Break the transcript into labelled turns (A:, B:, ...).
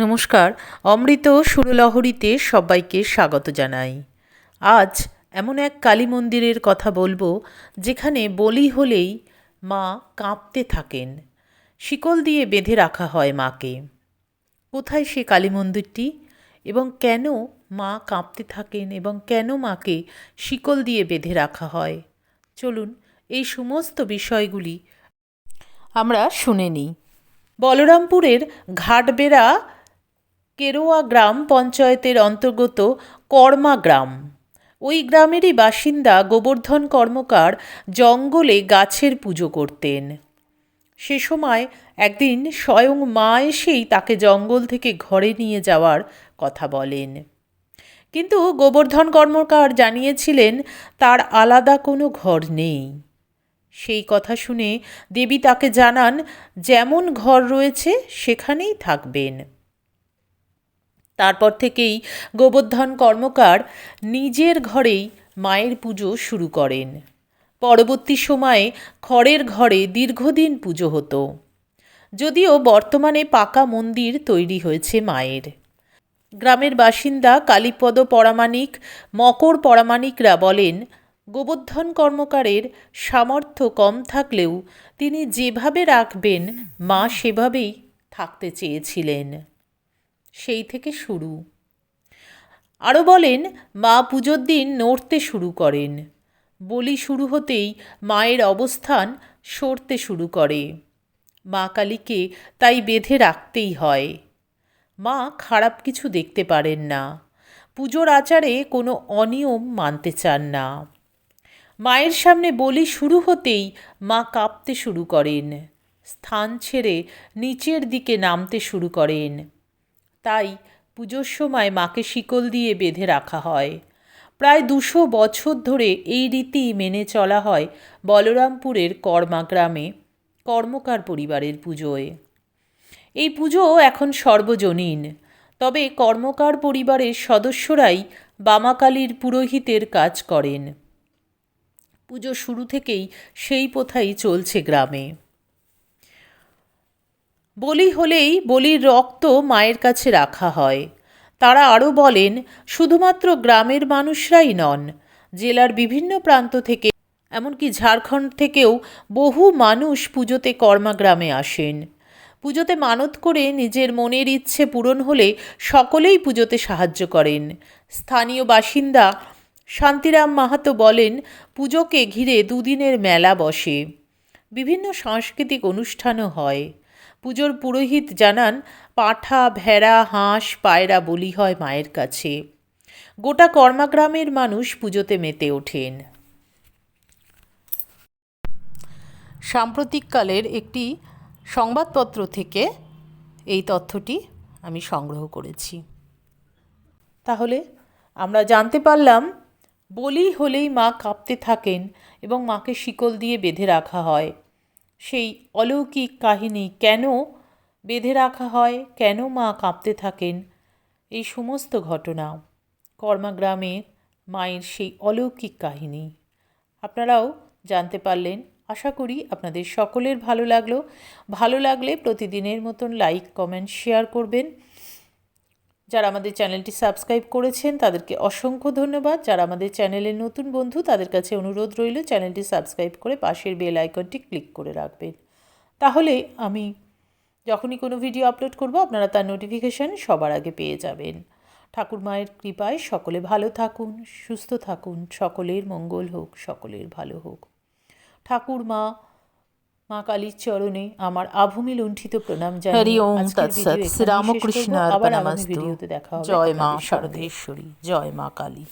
A: নমস্কার। অমৃত সুরলহরীতে সবাইকে স্বাগত জানাই। আজ এমন এক কালী মন্দিরের কথা বলব, যেখানে বলি হলেই মা কাঁপতে থাকেন। শিকল দিয়ে বেঁধে রাখা হয় মাকে। কোথায় সে কালী মন্দিরটি? এবং কেন মা কাঁপতে থাকেন এবং কেন মাকে শিকল দিয়ে বেঁধে রাখা হয়? চলুন এই সমস্ত বিষয়গুলি আমরা শুনে নিই। বলরামপুরের ঘাটবেড়া কেরোয়া গ্রাম পঞ্চায়েতের অন্তর্গত কর্মা গ্রাম। ওই গ্রামেরই বাসিন্দা গোবর্ধন কর্মকার জঙ্গলে গাছের পুজো করতেন। সে সময় একদিন স্বয়ং মা এসেই তাকে জঙ্গল থেকে ঘরে নিয়ে যাওয়ার কথা বলেন। কিন্তু গোবর্ধন কর্মকার জানিয়েছিলেন, তার আলাদা কোনো ঘর নেই। সেই কথা শুনে দেবী তাকে জানান, যেমন ঘর রয়েছে, সেখানেই থাকবেন। তারপর থেকেই গোবর্ধন কর্মকার নিজের ঘরেই মায়ের পুজো শুরু করেন। পরবর্তী সময়ে খড়ের ঘরে দীর্ঘদিন পুজো হতো। যদিও বর্তমানে পাকা মন্দির তৈরি হয়েছে মায়ের। গ্রামের বাসিন্দা কালীপদ পরামানিক মকর পরামানিকরা বলেন, গোবর্ধন কর্মকারের সামর্থ্য কম থাকলেও তিনি যেভাবে রাখবেন, মা সেভাবেই থাকতে চেয়েছিলেন। সেই থেকে শুরু। আরও বলেন, মা পুজোর দিন নড়তে শুরু করেন। বলি শুরু হতেই মায়ের অবস্থান সরতে শুরু করে। মা কালীকে তাই বেঁধে রাখতেই হয়। মা খারাপ কিছু দেখতে পারেন না। পুজোর আচারে কোনো অনিয়ম মানতে চান না। মায়ের সামনে বলি শুরু হতেই মা কাঁপতে শুরু করেন। স্থান ছেড়ে নিচের দিকে নামতে শুরু করেন। তাই পুজোর সময় মাকে শিকল দিয়ে বেঁধে রাখা হয়। প্রায় দুশো বছর ধরে এই রীতি মেনে চলা হয় বলরামপুরের কর্মা গ্রামে, কর্মকার পরিবারের পুজোয়। এই পুজো এখন সর্বজনীন, তবে কর্মকার পরিবারের সদস্যরাই বামাকালীর পুরোহিতের কাজ করেন। পুজো শুরু থেকেই সেই প্রথাই চলছে গ্রামে। বলি হলেই বলির রক্ত মায়ের কাছে রাখা হয়। তারা আরও বলেন, শুধুমাত্র গ্রামের মানুষরাই নন, জেলার বিভিন্ন প্রান্ত থেকে, এমনকি ঝাড়খণ্ড থেকেও বহু মানুষ পুজোতে কর্মা গ্রামে আসেন। পুজোতে মানত করে নিজের মনের ইচ্ছে পূরণ হলে সকলেই পুজোতে সাহায্য করেন। স্থানীয় বাসিন্দা শান্তিরাম মাহাতো বলেন, পুজোকে ঘিরে দুদিনের মেলা বসে। বিভিন্ন সাংস্কৃতিক অনুষ্ঠানও হয়। পুজোর পুরোহিত জানান, পাঁঠা, ভেড়া, হাঁস, পায়রা, বলি হয় মায়ের কাছে। গোটা কর্মাগ্রামের মানুষ পুজোতে মেতে ওঠেন। সাম্প্রতিককালের একটি সংবাদপত্র থেকে এই তথ্যটি আমি সংগ্রহ করেছি। তাহলে আমরা জানতে পারলাম, বলি হলেই মা কাঁপতে থাকেন এবং মাকে শিকল দিয়ে বেঁধে রাখা হয়। সেই অলৌকিক কাহিনী কেন বেঁধে রাখা হয়, কেন মা কাঁপতে থাকেন, এই সমস্ত ঘটনা কর্মাগ্রামের মায়ের সেই অলৌকিক কাহিনী। আপনারাও জানতে পারলেন, আশা করি আপনাদের সকলের ভালো লাগল। ভালো লাগলে প্রতিদিনের মতন লাইক কমেন্ট শেয়ার করবেন। যারা আমাদের চ্যানেলটি সাবস্ক্রাইব করেছেন, তাদেরকে অসংখ্য ধন্যবাদ। যারা আমাদের চ্যানেলের নতুন বন্ধু, তাদের কাছে অনুরোধ রইল, চ্যানেলটি সাবস্ক্রাইব করে পাশের বেল আইকনটি ক্লিক করে রাখবেন। তাহলে আমি যখনই কোনো ভিডিও আপলোড করব, আপনারা তার নোটিফিকেশান সবার আগে পেয়ে যাবেন। ঠাকুর মায়ের কৃপায় সকলে ভালো থাকুন, সুস্থ থাকুন, সকলের মঙ্গল হোক, সকলের ভালো হোক। ঠাকুর মা মা কালীর চরণে আমার আভূমি লুণ্ঠিত প্রণাম জানাই
B: হরি ওম তৎসৎ শ্রীরামকৃষ্ণ
A: আবার আগামী ভিডিওতে দেখা হবে।
B: জয় মা শারদেশ্বরী জয় মা কালী।